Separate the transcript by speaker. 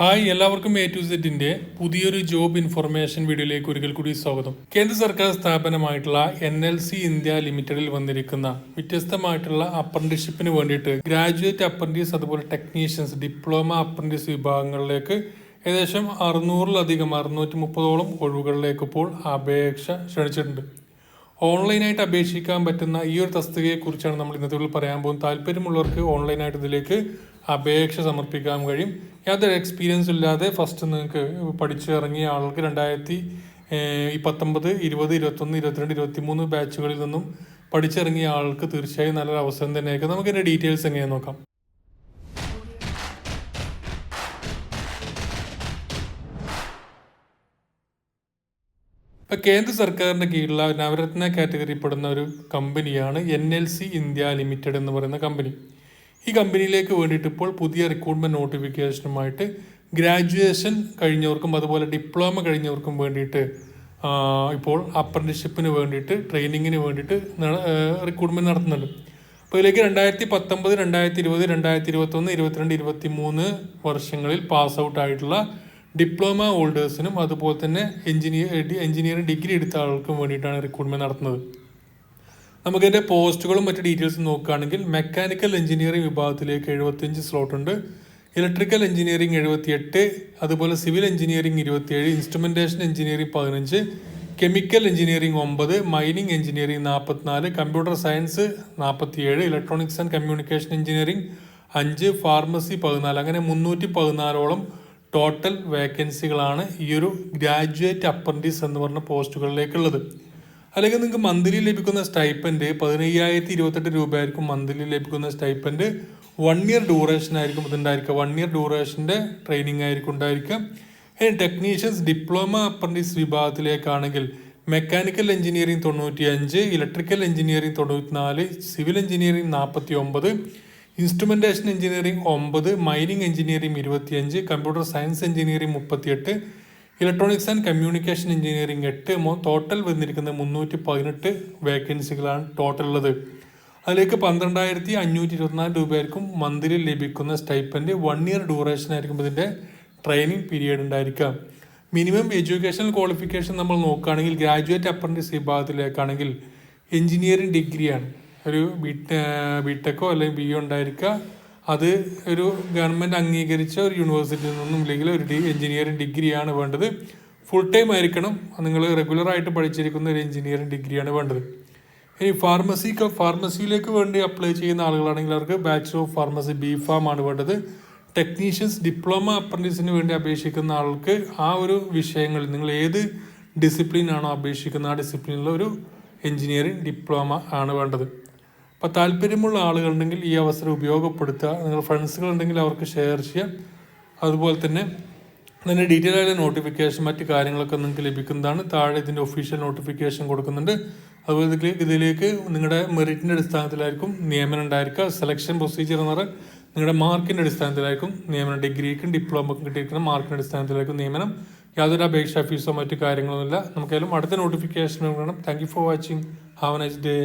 Speaker 1: Hi എല്ലാവർക്കും A to സെറ്റിന്റെ പുതിയൊരു ജോബ് ഇൻഫർമേഷൻ വീഡിയോയിലേക്ക് ഒരിക്കൽ കൂടി സ്വാഗതം. കേന്ദ്ര സർക്കാർ സ്ഥാപനമായിട്ടുള്ള എൻ എൽ സി ഇന്ത്യ ലിമിറ്റഡിൽ വന്നിരിക്കുന്ന വ്യത്യസ്തമായിട്ടുള്ള അപ്രന്റീഷിപ്പിന് വേണ്ടിയിട്ട് ഗ്രാജുവേറ്റ് അപ്രന്റീസ് അതുപോലെ ടെക്നീഷ്യൻസ് ഡിപ്ലോമ അപ്രന്റീസ് വിഭാഗങ്ങളിലേക്ക് ഏകദേശം അറുന്നൂറിലധികം അറുന്നൂറ്റി മുപ്പതോളം ഒഴിവുകളിലേക്ക് ഇപ്പോൾ അപേക്ഷ ക്ഷണിച്ചിട്ടുണ്ട്. ഓൺലൈനായിട്ട് അപേക്ഷിക്കാൻ പറ്റുന്ന ഈ ഒരു തസ്തികയെക്കുറിച്ചാണ് നമ്മൾ ഇന്നത്തെ ഉള്ളിൽ പറയാൻ പോകുന്നത്. താല്പര്യമുള്ളവർക്ക് ഓൺലൈനായിട്ട് ഇതിലേക്ക് അപേക്ഷ സമർപ്പിക്കാൻ കഴിയും. യാതൊരു എക്സ്പീരിയൻസ് ഇല്ലാതെ ഫസ്റ്റ് നിങ്ങൾക്ക് പഠിച്ചു ഇറങ്ങിയ ആൾക്ക് രണ്ടായിരത്തി ഈ പത്തൊമ്പത് ഇരുപത് ഇരുപത്തൊന്ന് ഇരുപത്തിരണ്ട് ഇരുപത്തി മൂന്ന് ബാച്ചുകളിൽ നിന്നും പഠിച്ചിറങ്ങിയ ആൾക്ക് തീർച്ചയായും നല്ലൊരു അവസരം തന്നെയായിരിക്കും. നമുക്ക് ഇതിന്റെ ഡീറ്റെയിൽസ് എങ്ങനെയാണെന്ന് നോക്കാം. ഇപ്പൊ കേന്ദ്ര സർക്കാരിന്റെ കീഴിലുള്ള നവരത്ന കാറ്റഗറി പെടുന്ന ഒരു കമ്പനിയാണ് N L C India limited എന്ന് പറയുന്ന കമ്പനി. ഈ കമ്പനിയിലേക്ക് വേണ്ടിയിട്ട് ഇപ്പോൾ പുതിയ റിക്രൂട്ട്മെന്റ് നോട്ടിഫിക്കേഷനുമായിട്ട് ഗ്രാജുവേഷൻ കഴിഞ്ഞവർക്കും അതുപോലെ ഡിപ്ലോമ കഴിഞ്ഞവർക്കും വേണ്ടിയിട്ട് ഇപ്പോൾ അപ്രന്റിഷിപ്പിന് വേണ്ടിയിട്ട് ട്രെയിനിങ്ങിന് വേണ്ടിയിട്ട് റിക്രൂട്ട്മെന്റ് നടത്തുന്നുണ്ട്. അപ്പോൾ ഇതിലേക്ക് രണ്ടായിരത്തി പത്തൊമ്പത് രണ്ടായിരത്തി ഇരുപത് രണ്ടായിരത്തി ഇരുപത്തൊന്ന് ഇരുപത്തിരണ്ട് ഇരുപത്തി മൂന്ന് വർഷങ്ങളിൽ പാസ് ഔട്ട് ആയിട്ടുള്ള ഡിപ്ലോമ ഹോൾഡേഴ്സിനും അതുപോലെ തന്നെ എഞ്ചിനീയർ എഞ്ചിനീയറിംഗ് ഡിഗ്രി എടുത്ത ആൾക്കും വേണ്ടിയിട്ടാണ് റിക്രൂട്ട്മെന്റ് നടത്തുന്നത്. നമുക്കതിന്റെ പോസ്റ്റുകളും മറ്റു ഡീറ്റെയിൽസും നോക്കുകയാണെങ്കിൽ മെക്കാനിക്കൽ എഞ്ചിനീയറിംഗ് വിഭാഗത്തിലേക്ക് എഴുപത്തിയഞ്ച് സ്ലോട്ട് ഉണ്ട്. ഇലക്ട്രിക്കൽ എഞ്ചിനീയറിംഗ് എഴുപത്തിയെട്ട് അതുപോലെ സിവിൽ എഞ്ചിനീയറിംഗ് ഇരുപത്തിയേഴ് ഇൻസ്ട്രുമെന്റേഷൻ എഞ്ചിനീയറിംഗ് പതിനഞ്ച് കെമിക്കൽ എഞ്ചിനീയറിംഗ് ഒമ്പത് മൈനിങ് എഞ്ചിനീയറിംഗ് നാൽപ്പത്തിനാല് കമ്പ്യൂട്ടർ സയൻസ് നാൽപ്പത്തിയേഴ് ഇലക്ട്രോണിക്സ് ആൻഡ് കമ്മ്യൂണിക്കേഷൻ എഞ്ചിനീയറിംഗ് അഞ്ച് ഫാർമസി പതിനാല് അങ്ങനെ മുന്നൂറ്റി പതിനാലോളം ടോട്ടൽ വേക്കൻസികളാണ് ഈ ഒരു ഗ്രാജുവേറ്റ് അപ്രന്റീസ് എന്ന് പറഞ്ഞ പോസ്റ്റുകളിലേക്കുള്ളത്. അല്ലെങ്കിൽ നിങ്ങൾക്ക് മന്ത്ലി ലഭിക്കുന്ന സ്റ്റൈപ്പൻഡ് പതിനയ്യായിരത്തി ഇരുപത്തെട്ട് രൂപയായിരിക്കും മന്ത്ലി ലഭിക്കുന്ന സ്റ്റൈപ്പൻഡ് വൺ ഇയർ ഡ്യൂറേഷൻ ആയിരിക്കും ഇതുണ്ടായിരിക്കുക. വൺ ഇയർ ഡ്യൂറേഷന്റെ ട്രെയിനിങ് ആയിരിക്കും ഉണ്ടായിരിക്കുക. ഇനി ടെക്നീഷ്യൻസ് ഡിപ്ലോമ അപ്രന്റീസ് വിഭാഗത്തിലേക്കാണെങ്കിൽ മെക്കാനിക്കൽ എഞ്ചിനീയറിംഗ് തൊണ്ണൂറ്റി അഞ്ച് ഇലക്ട്രിക്കൽ എഞ്ചിനീയറിംഗ് തൊണ്ണൂറ്റിനാല് സിവിൽ എഞ്ചിനീയറിംഗ് നാൽപ്പത്തി ഒമ്പത് ഇൻസ്ട്രുമെന്റേഷൻ എഞ്ചിനീയറിംഗ് ഒമ്പത് മൈനിങ് എഞ്ചിനീയറിംഗ് ഇരുപത്തിയഞ്ച് കമ്പ്യൂട്ടർ സയൻസ് എഞ്ചിനീയറിംഗ് മുപ്പത്തിയെട്ട് ഇലക്ട്രോണിക്സ് ആൻഡ് കമ്മ്യൂണിക്കേഷൻ എഞ്ചിനീയറിംഗ് എട്ട് ടോട്ടൽ വന്നിരിക്കുന്നത് മുന്നൂറ്റി പതിനെട്ട് വേക്കൻസികളാണ് ടോട്ടൽ ഉള്ളത്. അതിലേക്ക് പന്ത്രണ്ടായിരത്തി അഞ്ഞൂറ്റി ഇരുപത്തിനാല് രൂപയായിരിക്കും മന്ത്ലി ലഭിക്കുന്ന സ്റ്റൈപ്പൻഡ് വൺ ഇയർ ഡ്യൂറേഷൻ ആയിരിക്കും ഇതിന്റെ ട്രെയിനിങ് പീരീഡ് ഉണ്ടായിരിക്കുക മിനിമം എഡ്യൂക്കേഷണൽ ക്വാളിഫിക്കേഷൻ നമ്മൾ നോക്കുകയാണെങ്കിൽ ഗ്രാജുവേറ്റ് അപ്രന്റീസ് വിഭാഗത്തിലേക്കാണെങ്കിൽ എഞ്ചിനീയറിംഗ് ഡിഗ്രിയാണ് ഒരു ബി ബിടെക്കോ അല്ലെങ്കിൽ ബി ഒ ഉണ്ടായിരിക്കുക. അത് ഒരു ഗവൺമെന്റ് അംഗീകരിച്ച ഒരു യൂണിവേഴ്സിറ്റിയിൽ നിന്നും ഇല്ലെങ്കിൽ ഒരു ഡി എഞ്ചിനീയറിംഗ് ഡിഗ്രിയാണ് വേണ്ടത്. ഫുൾ ടൈം ആയിരിക്കണം. നിങ്ങൾ റെഗുലറായിട്ട് പഠിച്ചിരിക്കുന്ന ഒരു എഞ്ചിനീയറിംഗ് ഡിഗ്രിയാണ് വേണ്ടത്. ഇനി ഫാർമസി ഫാർമസിയിലേക്ക് വേണ്ടി അപ്ലൈ ചെയ്യുന്ന ആളുകളാണെങ്കിൽ അവർക്ക് bachelor of pharmacy B pharm ആണ് വേണ്ടത്. ടെക്നീഷ്യൻസ് ഡിപ്ലോമ അപ്രന്റീസിന് വേണ്ടി അപേക്ഷിക്കുന്ന ആൾക്ക് ആ ഒരു വിഷയങ്ങളിൽ നിങ്ങൾ ഏത് ഡിസിപ്ലിൻ ആണോ അപേക്ഷിക്കുന്ന ആ ഡിസിപ്ലിനിലുള്ള ഒരു എഞ്ചിനീയറിംഗ് ഡിപ്ലോമ ആണ് വേണ്ടത്. അപ്പോൾ താല്പര്യമുള്ള ആളുകളുണ്ടെങ്കിൽ ഈ അവസരം ഉപയോഗപ്പെടുത്തുക. നിങ്ങൾ ഫ്രണ്ട്സുകളുണ്ടെങ്കിൽ അവർക്ക് ഷെയർ ചെയ്യാം അതുപോലെ തന്നെ അതിന്റെ ഡീറ്റെയിൽ ആയ നോട്ടിഫിക്കേഷൻ മറ്റ് കാര്യങ്ങളൊക്കെ നിങ്ങൾക്ക് ലഭിക്കുന്നതാണ്. താഴെ ഇതിന്റെ ഒഫീഷ്യൽ നോട്ടിഫിക്കേഷൻ കൊടുക്കുന്നുണ്ട്. അതുപോലെ ഇതിലേക്ക് നിങ്ങളുടെ മെറിറ്റിന്റെ അടിസ്ഥാനത്തിലായിരിക്കും നിയമനം ഉണ്ടായിരിക്കുക. സെലക്ഷൻ പ്രൊസീജിയർ എന്ന് പറഞ്ഞാൽ നിങ്ങളുടെ മാർക്കിന്റെ അടിസ്ഥാനത്തിലായിരിക്കും നിയമനം. ഡിഗ്രിക്കും ഡിപ്ലോമക്കും കിട്ടിയിരിക്കുന്ന മാർക്കിന്റെ അടിസ്ഥാനത്തിലായിരിക്കും നിയമനം. യാതൊരു അപേക്ഷ ഫീസോ മറ്റു കാര്യങ്ങളൊന്നുമില്ല നമുക്കായാലും അടുത്ത നോട്ടിഫിക്കേഷൻ വേണം thank you for watching have a nice day